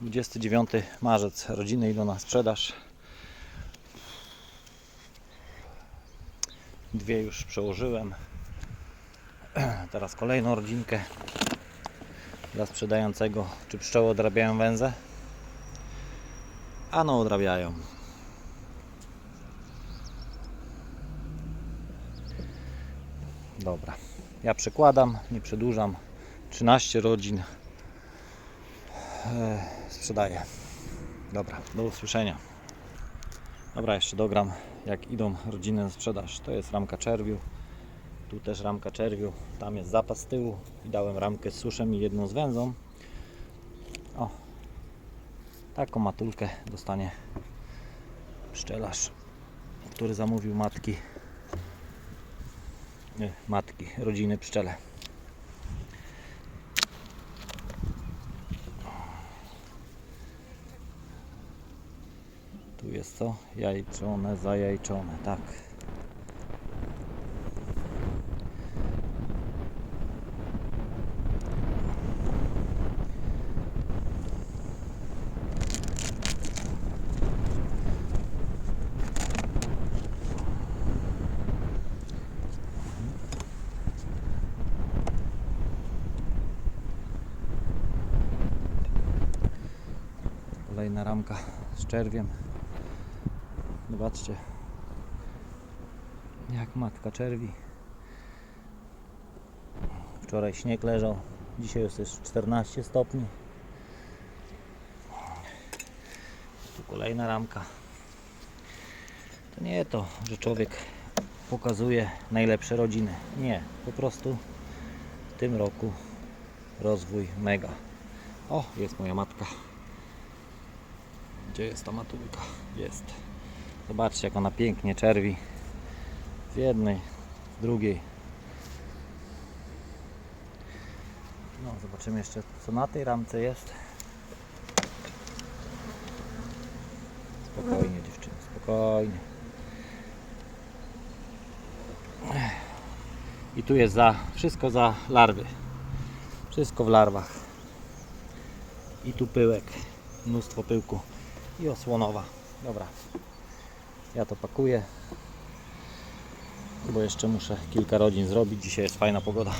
29 marzec. Rodziny idą na sprzedaż. Dwie już przełożyłem. Teraz kolejną rodzinkę dla sprzedającego. Czy pszczoły odrabiają węzę? Ano odrabiają. Dobra. Ja przekładam, nie przedłużam. 13 rodzin sprzedaję. Dobra, do usłyszenia. Dobra, jeszcze dogram jak idą rodziny na sprzedaż. To jest ramka czerwiu. Tu też ramka czerwiu. Tam jest zapas z tyłu. I dałem ramkę z suszem i jedną z węzą. O, taką matulkę dostanie pszczelarz, który zamówił matki. Nie, matki, rodziny pszczele. Tu jest co? Jajczone, zajajczone, tak. Kolejna ramka z czerwiem. Zobaczcie, jak matka czerwi. Wczoraj śnieg leżał, dzisiaj już jest 14 stopni. Tu kolejna ramka. To nie to, że człowiek pokazuje najlepsze rodziny. Nie, po prostu w tym roku rozwój mega. O, jest moja matka. Gdzie jest ta matulka? Jest. Zobaczcie jak ona pięknie czerwi. Z jednej, z drugiej. No, zobaczymy jeszcze co na tej ramce jest. Spokojnie dziewczyny, spokojnie. I tu jest za, wszystko za larwy. Wszystko w larwach. I tu pyłek, mnóstwo pyłku i osłonowa. Dobra, ja to pakuję, bo jeszcze muszę kilka rodzin zrobić. Dzisiaj jest fajna pogoda.